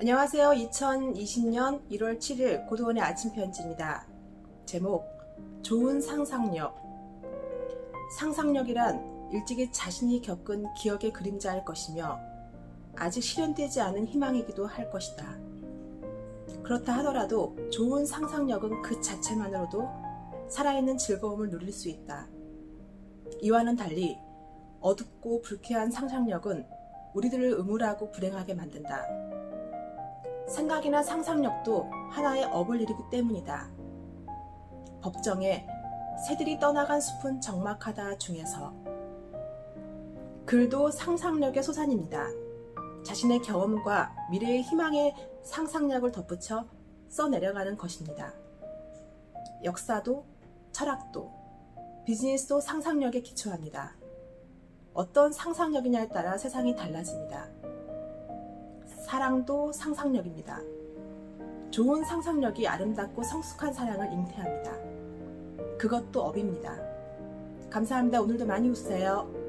안녕하세요. 2020년 1월 7일 고도원의 아침 편지입니다. 제목 좋은 상상력 상상력이란 일찍이 자신이 겪은 기억의 그림자일 것이며 아직 실현되지 않은 희망이기도 할 것이다. 그렇다 하더라도 좋은 상상력은 그 자체만으로도 살아있는 즐거움을 누릴 수 있다. 이와는 달리 어둡고 불쾌한 상상력은 우리들을 음울하고 불행하게 만든다. 생각이나 상상력도 하나의 업을 이루기 때문이다. 법정에 새들이 떠나간 숲은 적막하다 중에서 글도 상상력의 소산입니다. 자신의 경험과 미래의 희망의 상상력을 덧붙여 써내려가는 것입니다. 역사도 철학도 비즈니스도 상상력에 기초합니다. 어떤 상상력이냐에 따라 세상이 달라집니다. 사랑도 상상력입니다. 좋은 상상력이 아름답고 성숙한 사랑을 잉태합니다. 그것도 업입니다. 감사합니다. 오늘도 많이 웃으세요.